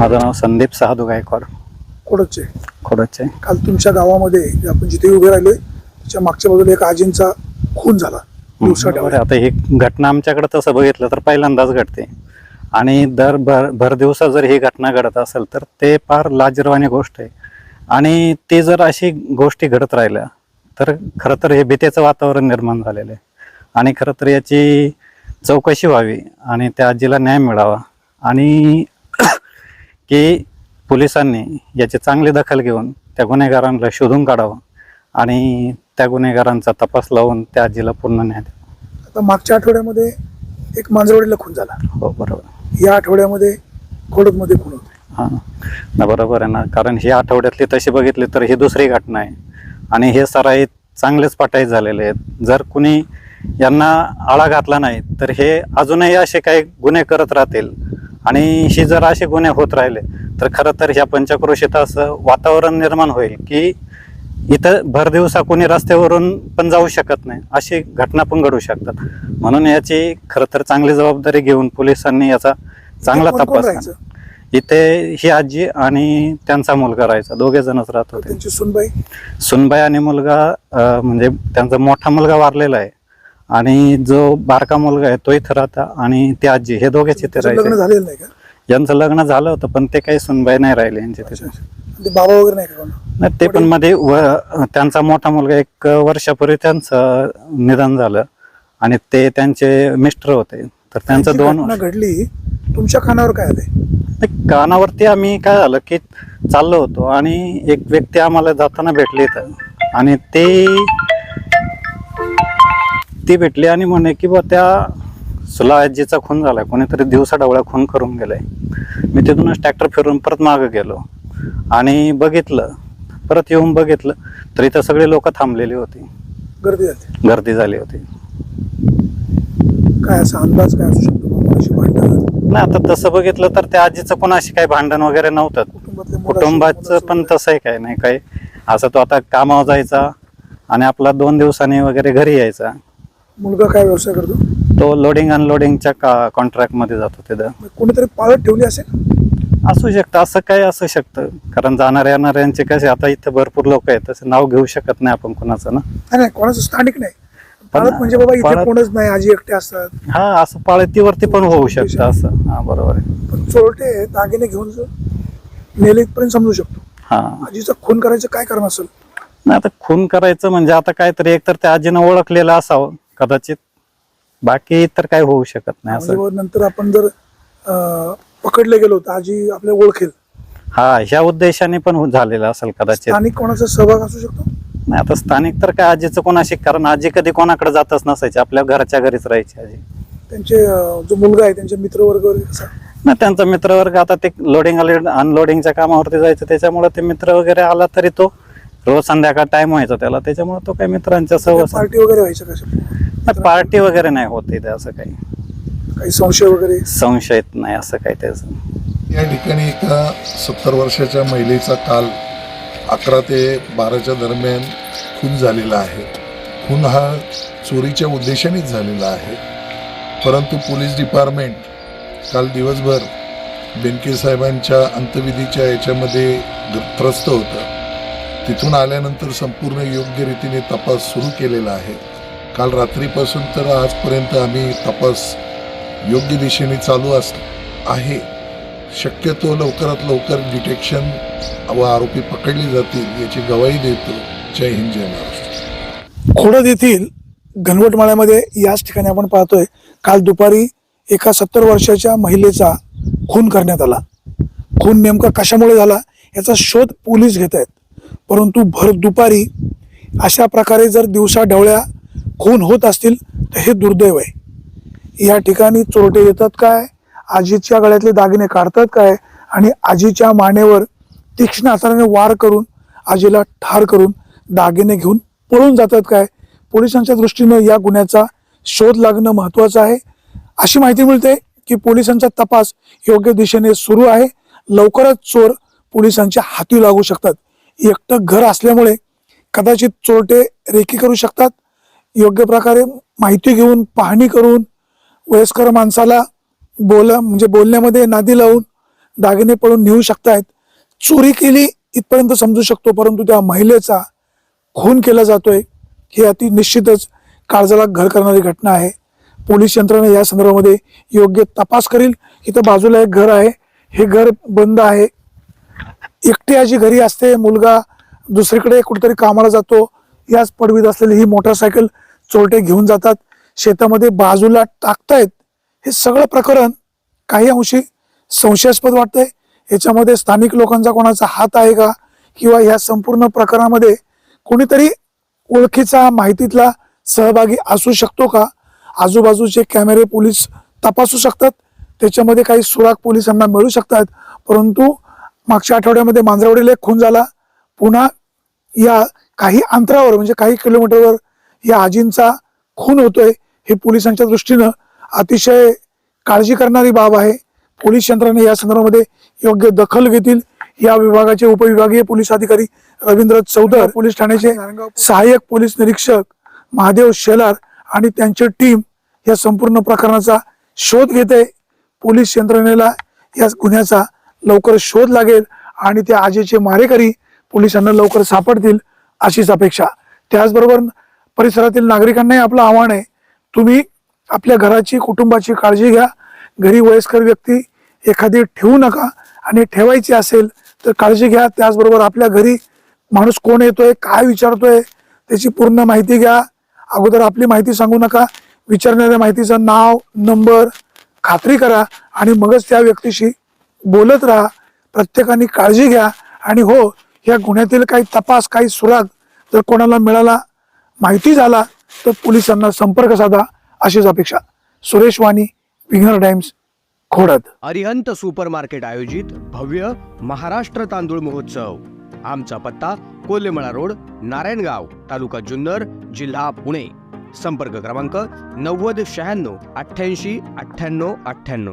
माझं नाव संदीप सहादू गायकवाड. कोडचे खोडचे. काल तुमच्या गावामध्ये आपण जिथे उभे राहिलोय त्याच्या मागच्या बाजूला एक आजींचा खून झाला. आता ही घटना आमच्याकडे तसं बघितलं तर पहिल्यांदाच घडते. आणि दर भर भर दिवसा जर ही घटना घडत असेल तर ते फार लाजिरवाणी गोष्ट आहे. आणि ती जर अशी गोष्टी घडत राहिल्या तर खरं तर हे भीतीचं वातावरण निर्माण झालेलं आहे. आणि खरं तर याची चौकशी व्हावी आणि त्या आजीला न्याय मिळावा. आणि की पोलिसांनी याची चांगली दखल घेऊन त्या गुन्हेगारांना शोधून काढावं आणि त्या गुन्हेगारांचा तपास लावून त्या आजीला पूर्ण न्याय द्यावा. आता मागच्या आठवड्यामध्ये एक मांजरवाडीला खून झाला. हो बरोबर. या आठवड्यामध्ये खोडदमध्ये खून होते हां. ना बरोबर आहे ना. कारण ही आठवड्यातली तशी बघितली तर ही दुसरी घटना आहे. आणि हे सराई चांगलेच पटाई झालेले आहेत. जर कुणी यांना आळा घातला नाही तर हे अजूनही असे काही गुन्हे करत राहतील. आणि ही जर असे गुन्हे होत राहिले तर खरं तर ह्या पंचक्रोशीत असं वातावरण निर्माण होईल की इथं भर दिवसा कोणी रस्त्यावरून पण जाऊ शकत नाही अशी घटना पण घडू शकतात. म्हणून याची खरं तर चांगली जबाबदारी घेऊन पोलिसांनी याचा चांगला तपास. इथे ही आजी आणि त्यांचा मुलगा राहायचा दोघे जणच राहत होते. सुनबाई? सुनबाई आणि मुलगा म्हणजे त्यांचा मोठा मुलगा वारलेला आहे. आणि जो बारका मुलगा आहे तो इथं राहता आणि ती आजी हे दोघेच इथे त्याचं लग्न राहायचे झालेलं नाही का? यांचं लग्न झालं होतं पण ते काही सुनबाई नाही राहिले यांचे तिथे. ते बाबा वगैरे नाही का कोण? नाही, ते पण मध्ये व- त्यांचा मोठा मुलगा एक वर्षापूर्वी त्यांचं निधन झालं आणि ते त्यांचे मिस्टर होते. तर त्यांचं त्यांची दोन घटना घडली तुमच्या कानावर काय आलंय? नाही, कानावरती आम्ही काय झालं की चाललो होतो आणि एक व्यक्ती आम्हाला जाताना भेटली इथं. आणि ते ती भेटली आणि म्हणे की बा त्या सुलाजीचा खून झालाय. कोणीतरी दिवसा डवळ्या खून करून गेलाय. मी तिथूनच ट्रॅक्टर फिरून परत मागं गेलो. आणि बघितलं. परत येऊन बघितलं. तर इथं सगळे लोक थांबलेली होती. गर्दी झाली. गर्दी झाली होती. काय असा अंदाज काय असू शकतो? भांडण? नाही आता तसं बघितलं तर त्या आजीचं कोणाशी काही भांडण वगैरे नव्हतं. कुटुंबाचं पण. तसंही काही नाही. काही असं तो आता कामावर जायचा आणि आपला दोन दिवसांनी वगैरे घरी यायचा. मुलगा काय व्यवसाय करतो? तो लोडिंग अनलोडिंगच्या का कॉन्ट्रॅक्टमध्ये जातो तिथं मग कोणीतरी पाळत ठेवली असेल? असू शकतं असं काय असू शकतं. कारण जाणाऱ्या येणाऱ्यांचे कसे आता इथे भरपूर लोक आहेत तसं नाव घेऊ शकत नाही आपण कुणाचं ना. नाही, नाही कोणाचं स्थानिक नाही. पाळत म्हणजे बाबा इथे पाळत- कोणच नाही आजी एकटे असतात. हा असं पाळतीवरती पण होऊ शकतं असं. हा बरोबर आहे. पण चोरटे दागिने घेऊन जर नेले इथपर्यंत समजू शकतो. हा. आजीचं खून करायचं काय कारण असेल? नाही आता खून करायचं म्हणजे आता काहीतरी एकतर त्या आजीनं ओळखलेलं असावं. कदाचित. बाकी तर काय होऊ शकत नाही म्हणजे असं. व नंतर आपण जर अं, पकडले गेलो तर आजी आपल्याला ओळखेल. हा ह्या उद्देशाने पण हो- झालेलं असेल कदाचित. स्थानिक कोणाचा सहभाग असू शकतो? नाही आता स्थानिक तर काय आजीचं कोणाशी कारण आजी कधी कोणाकडे जातच नसायची आपल्या घराच्या घरीच राहायची आजी. त्यांचे अं, जो मुलगा आहे त्यांचे मित्र वर्ग वगैरे कसा ना त्यांचा मित्रवर्ग आता ते लोडिंग अनलोडिंगच्या कामावरती जायचं त्याच्यामुळे ते मित्र वगैरे आला तरी तो रोज संध्याकाळ टाइम व्हायचा त्याला. त्याच्यामुळे तो काही मित्रांच्या सहवास पार्टी वगैरे व्हायच्या कशा पार्टी वगैरे नाही होत इथे असं काही. काही संशय वगैरे? संशयित नाही असं काही त्याचं. या ठिकाणी एका सत्तर वर्षाच्या महिलेचा काल अकरा ते बाराच्या दरम्यान खून झालेला आहे. खून हा चोरीच्या उद्देशानेच झालेला आहे. परंतु पोलीस डिपार्टमेंट काल दिवसभर बेनके साहेबांच्या अंत्यविधीच्या याच्यामध्ये त्रस्त होतं. तिथून आल्यानंतर संपूर्ण योग्य रीतीने तपास सुरू केलेला आहे. काल रात्रीपासून तर आजपर्यंत आम्ही तपास योग्य दिशेने चालू अस आहे. शक्यतो लवकरात लवकर डिटेक्शन व आरोपी पकडले जातील याची गवाही देतो. जय हिंद जय महाराष्ट्र. खोडद येथील घनवटमाळ्यामध्ये याच ठिकाणी आपण पाहतोय काल दुपारी एका सत्तर वर्षाच्या महिलेचा खून करण्यात आला. खून नेमका कशामुळे झाला याचा शोध पोलीस घेत आहेत. परंतु भर दुपारी अशा प्रकारे जर दिवसा ढवळ्या खून होत असतील तर हे दुर्दैव आहे. या ठिकाणी चोरटे येतात काय? आजीच्या गळ्यातले दागिने काढतात काय? आणि आजीच्या मानेवर तीक्ष्ण हाताने वार करून आजीला ठार करून दागिने घेऊन पळून जातात काय? पोलिसांच्या दृष्टीनं या गुन्ह्याचा शोध लागणं महत्वाचं आहे. अशी माहिती मिळते की पोलिसांचा तपास योग्य दिशेने सुरू आहे. लवकरच चोर पोलिसांच्या हाती लागू शकतात. एकटं घर असल्यामुळे कदाचित चोरटे रेकी करू शकतात. योग्य प्रकारे माहिती घेऊन पाहणी करून वयस्कर माणसाला बोल म्हणजे बोलण्यामध्ये नादी लावून दागिने पळून नेऊ शकतायत. चोरी केली इथपर्यंत समजू शकतो परंतु त्या महिलेचा खून केला जातोय. ही अति निश्चितच काळजाला घर करणारी घटना आहे. पोलीस यंत्रणा या संदर्भामध्ये योग्य तपास करील. इथं बाजूला एक घर आहे. हे घर बंद आहे. एकटी आजी घरी असते मुलगा दुसरीकडे कुठेतरी कामाला जातो याच पडवीत असलेली ही मोटरसायकल चोरटे घेऊन जातात. शेतामध्ये बाजूला टाकतायत. हे सगळं प्रकरण काही अंशी संशयास्पद वाटतंय. याच्यामध्ये स्थानिक लोकांचा कोणाचा हात आहे का? किंवा या संपूर्ण प्रकरणामध्ये कोणीतरी ओळखीचा माहितीतला सहभागी असू शकतो का? आजूबाजूचे कॅमेरे पोलीस तपासू शकतात. त्याच्यामध्ये काही सुराग पोलिसांना मिळू शकतात. परंतु मागच्या आठवड्यामध्ये मांजरावडीला एक खून झाला. पुन्हा या काही अंतरावर म्हणजे काही किलोमीटरवर या आजींचा खून होतोय हे पोलिसांच्या दृष्टीनं अतिशय काळजी करणारी बाब आहे. पोलीस यंत्रणा या संदर्भामध्ये योग्य दखल घेतील. या विभागाचे उपविभागीय पोलीस अधिकारी रवींद्र चौधर पोलीस ठाण्याचे सहाय्यक पोलीस निरीक्षक महादेव शेलार आणि त्यांची टीम या संपूर्ण प्रकरणाचा शोध घेत. आहे पोलीस यंत्रणेला या गुन्ह्याचा लवकर शोध लागेल आणि त्या आजीचे मारेकरी पोलिसांना लवकर सापडतील अशीच अपेक्षा. त्याचबरोबर परिसरातील नागरिकांनाही आपलं आव्हान आहे. तुम्ही आपल्या घराची कुटुंबाची काळजी घ्या. घरी वयस्कर व्यक्ती एखादी ठेवू नका आणि ठेवायची असेल तर काळजी घ्या. त्याचबरोबर आपल्या घरी माणूस कोण येतोय काय विचारतोय त्याची पूर्ण माहिती घ्या. अगोदर आपली माहिती सांगू नका. विचारणाऱ्या माहितीचं नाव नंबर खात्री करा आणि मगच त्या व्यक्तीशी बोलत राहा प्रत्येकाने काळजी घ्या आणि हो या गुन्ह्यातील काही तपास काही सुराग जर कोणाला मिळाला माहिती झाला तर पोलिसांना संपर्क साधा अशीच अपेक्षा. सुरेश वाणी विघ्नर टाइम्स खोडत अरिहंत सुपरमार्केट आयोजित भव्य महाराष्ट्र तांदूळ महोत्सव. आमचा पत्ता कोल्हेमळा रोड नारायणगाव तालुका जुन्नर जिल्हा पुणे. संपर्क क्रमांक नव्वद शहाण्णव अठ्ठ्याऐंशी अठ्ठ्याण्णव अठ्ठ्याण्णव.